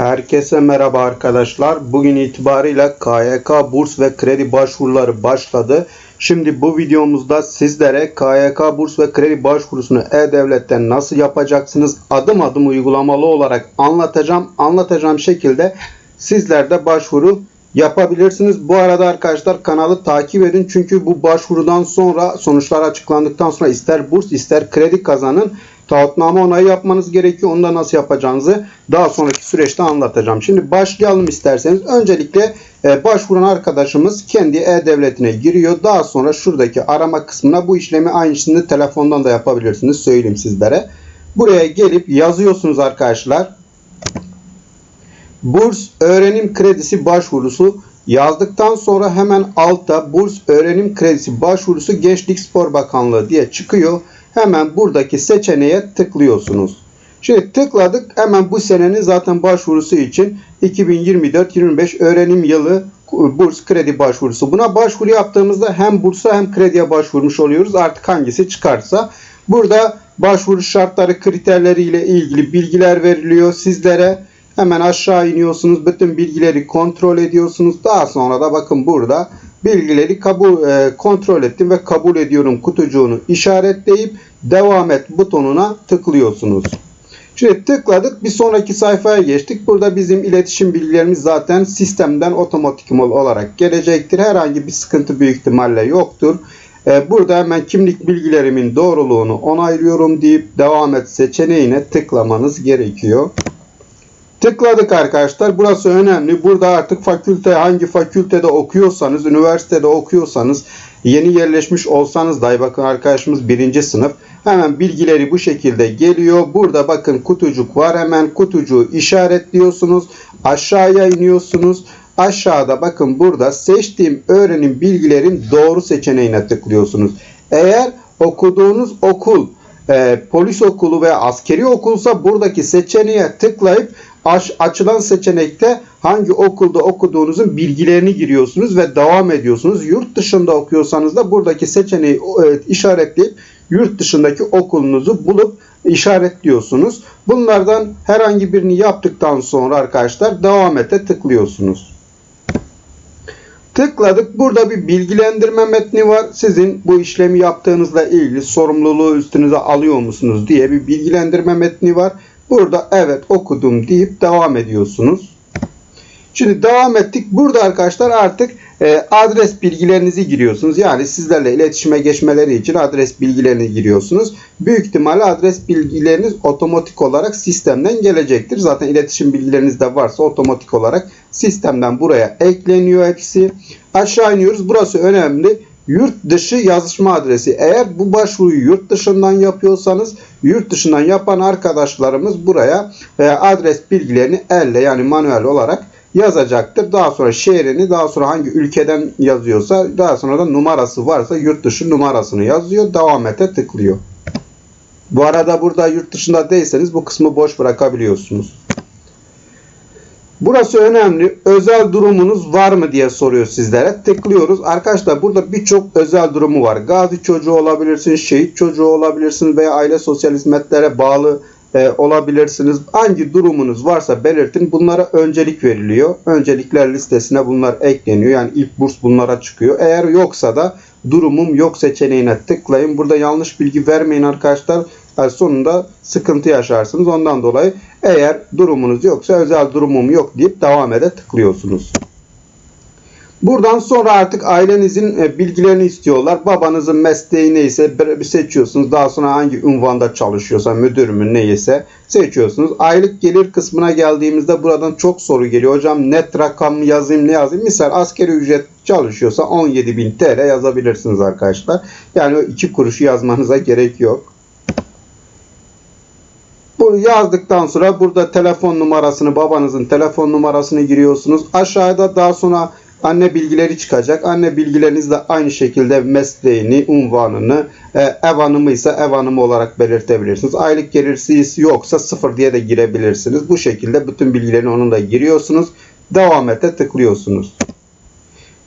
Herkese merhaba arkadaşlar. Bugün itibariyle KYK burs ve kredi başvuruları başladı. Şimdi bu videomuzda sizlere KYK burs ve kredi başvurusunu E-Devlet'ten nasıl yapacaksınız adım adım uygulamalı olarak anlatacağım. Anlatacağım şekilde sizler de başvuru yapabilirsiniz. Bu arada arkadaşlar kanalı takip edin. Çünkü bu başvurudan sonra sonuçlar açıklandıktan sonra ister burs ister kredi kazanın. Taahhütname onayı yapmanız gerekiyor. Onu da nasıl yapacağınızı daha sonraki süreçte anlatacağım. Şimdi başlayalım isterseniz. Öncelikle e, başvuran arkadaşımız kendi e-devletine giriyor. Daha sonra şuradaki arama kısmına bu işlemi aynısını telefondan da yapabilirsiniz. Söyleyeyim sizlere. Buraya gelip yazıyorsunuz arkadaşlar. Burs öğrenim kredisi başvurusu yazdıktan sonra hemen altta burs öğrenim kredisi başvurusu Gençlik Spor Bakanlığı diye çıkıyor. Hemen buradaki seçeneğe tıklıyorsunuz. Şimdi tıkladık hemen bu senenin zaten başvurusu için 2024-25 öğrenim yılı burs kredi başvurusu. Buna başvuru yaptığımızda hem bursa hem krediye başvurmuş oluyoruz. Artık hangisi çıkarsa. Burada başvuru şartları kriterleriyle ilgili bilgiler veriliyor sizlere. Hemen aşağı iniyorsunuz. Bütün bilgileri kontrol ediyorsunuz. Daha sonra da bakın burada bilgileri kabul e, kontrol ettim ve kabul ediyorum kutucuğunu işaretleyip devam et butonuna tıklıyorsunuz. Şimdi tıkladık bir sonraki sayfaya geçtik. Burada bizim iletişim bilgilerimiz zaten sistemden otomatik olarak gelecektir. Herhangi bir sıkıntı büyük ihtimalle yoktur. E, burada hemen kimlik bilgilerimin doğruluğunu onaylıyorum deyip devam et seçeneğine tıklamanız gerekiyor. Tıkladık arkadaşlar. Burası önemli. Burada artık fakülte hangi fakültede okuyorsanız, üniversitede okuyorsanız, yeni yerleşmiş olsanız dahi bakın arkadaşımız birinci sınıf. Hemen bilgileri bu şekilde geliyor. Burada bakın kutucuk var. Hemen kutucuğu işaretliyorsunuz. Aşağıya iniyorsunuz. Aşağıda bakın burada seçtiğim öğrenim bilgilerin doğru seçeneğine tıklıyorsunuz. Eğer okuduğunuz okul e, polis okulu veya askeri okulsa buradaki seçeneğe tıklayıp açılan seçenekte hangi okulda okuduğunuzun bilgilerini giriyorsunuz ve devam ediyorsunuz. Yurt dışında okuyorsanız da buradaki seçeneği işaretleyip yurt dışındaki okulunuzu bulup işaretliyorsunuz. Bunlardan herhangi birini yaptıktan sonra arkadaşlar devam ete tıklıyorsunuz. Tıkladık. Burada bir bilgilendirme metni var. Sizin bu işlemi yaptığınızla ilgili sorumluluğu üstünüze alıyor musunuz diye bir bilgilendirme metni var. Burada evet okudum deyip devam ediyorsunuz. Şimdi devam ettik. Burada arkadaşlar artık e, adres bilgilerinizi giriyorsunuz. Yani sizlerle iletişime geçmeleri için adres bilgilerini giriyorsunuz. Büyük ihtimalle adres bilgileriniz otomatik olarak sistemden gelecektir. Zaten iletişim bilgileriniz de varsa otomatik olarak sistemden buraya ekleniyor hepsi. Aşağı iniyoruz. Burası önemli. Yurt dışı yazışma adresi. Eğer bu başvuruyu yurt dışından yapıyorsanız yurt dışından yapan arkadaşlarımız buraya e, adres bilgilerini elle yani manuel olarak yazacaktır. Daha sonra şehrini, daha sonra hangi ülkeden yazıyorsa, daha sonra da numarası varsa yurt dışı numarasını yazıyor. Devam ete tıklıyor. Bu arada burada yurt dışında değilseniz bu kısmı boş bırakabiliyorsunuz. Burası önemli. Özel durumunuz var mı diye soruyor sizlere. Tıklıyoruz. Arkadaşlar burada birçok özel durumu var. Gazi çocuğu olabilirsiniz, şehit çocuğu olabilirsiniz veya aile sosyal hizmetlere bağlı e, olabilirsiniz. Hangi durumunuz varsa belirtin. Bunlara öncelik veriliyor. Öncelikler listesine bunlar ekleniyor. Yani ilk burs bunlara çıkıyor. Eğer yoksa da durumum yok seçeneğine tıklayın. Burada yanlış bilgi vermeyin arkadaşlar. Sonunda sıkıntı yaşarsınız. Ondan dolayı eğer durumunuz yoksa özel durumum yok deyip devam ede tıklıyorsunuz. Buradan sonra artık ailenizin e, bilgilerini istiyorlar. Babanızın mesleği neyse seçiyorsunuz. Daha sonra hangi unvanda çalışıyorsa, müdür mü neyse seçiyorsunuz. Aylık gelir kısmına geldiğimizde buradan çok soru geliyor. Hocam net rakam mı yazayım ne yazayım? Misal askeri ücret çalışıyorsa 17.000 TL yazabilirsiniz arkadaşlar. Yani o 2 kuruşu yazmanıza gerek yok. Yazdıktan sonra burada telefon numarasını, babanızın telefon numarasını giriyorsunuz. Aşağıda daha sonra anne bilgileri çıkacak. Anne bilgileriniz de aynı şekilde mesleğini, unvanını, e, ev hanımı ise ev hanımı olarak belirtebilirsiniz. Aylık gelirsi yoksa sıfır diye de girebilirsiniz. Bu şekilde bütün bilgilerini onun da giriyorsunuz. Devam ete tıklıyorsunuz.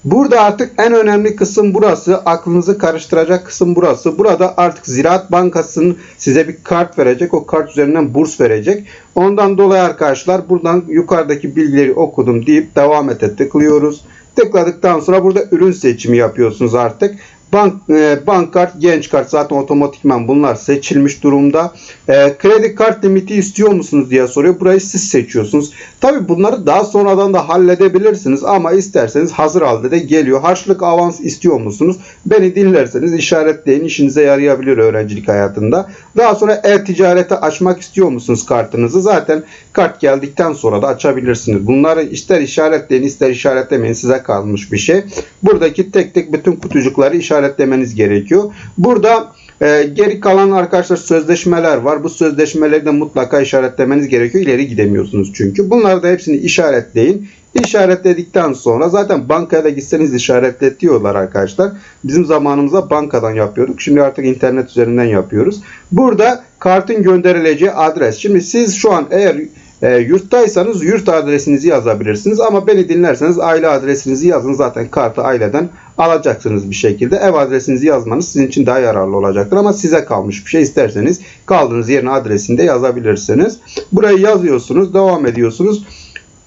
Burada artık en önemli kısım burası. Aklınızı karıştıracak kısım burası. Burada artık Ziraat Bankası'nın size bir kart verecek. O kart üzerinden burs verecek. Ondan dolayı arkadaşlar buradan yukarıdaki bilgileri okudum deyip devam ete tıklıyoruz. Tıkladıktan sonra burada ürün seçimi yapıyorsunuz artık. Bank, e, bank kart, genç kart zaten otomatikman bunlar seçilmiş durumda. E, kredi kart limiti istiyor musunuz diye soruyor. Burayı siz seçiyorsunuz. Tabi bunları daha sonradan da halledebilirsiniz ama isterseniz hazır halde de geliyor. Harçlık avans istiyor musunuz? Beni dinlerseniz işaretleyin işinize yarayabilir öğrencilik hayatında. Daha sonra e-ticarete açmak istiyor musunuz kartınızı? Zaten kart geldikten sonra da açabilirsiniz. Bunları ister işaretleyin ister işaretlemeyin size kalmış bir şey. Buradaki tek tek bütün kutucukları işaretlemeniz gerekiyor. Burada e, geri kalan arkadaşlar sözleşmeler var. Bu sözleşmeleri de mutlaka işaretlemeniz gerekiyor. İleri gidemiyorsunuz çünkü. Bunları da hepsini işaretleyin. İşaretledikten sonra zaten bankaya da gitseniz işaretletiyorlar arkadaşlar. Bizim zamanımızda bankadan yapıyorduk. Şimdi artık internet üzerinden yapıyoruz. Burada kartın gönderileceği adres. Şimdi siz şu an eğer e, yurttaysanız yurt adresinizi yazabilirsiniz ama beni dinlerseniz aile adresinizi yazın. Zaten kartı aileden alacaksınız bir şekilde. Ev adresinizi yazmanız sizin için daha yararlı olacaktır ama size kalmış bir şey isterseniz kaldığınız yerin adresini de yazabilirsiniz. Burayı yazıyorsunuz, devam ediyorsunuz.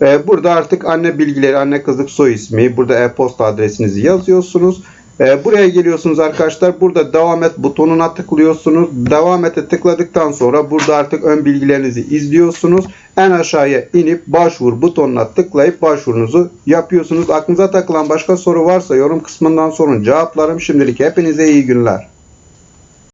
Ee, burada artık anne bilgileri, anne kızlık soy ismi, burada e-posta adresinizi yazıyorsunuz. Ee, buraya geliyorsunuz arkadaşlar. Burada devam et butonuna tıklıyorsunuz. Devam ete tıkladıktan sonra burada artık ön bilgilerinizi izliyorsunuz. En aşağıya inip başvur butonuna tıklayıp başvurunuzu yapıyorsunuz. Aklınıza takılan başka soru varsa yorum kısmından sorun cevaplarım. Şimdilik hepinize iyi günler.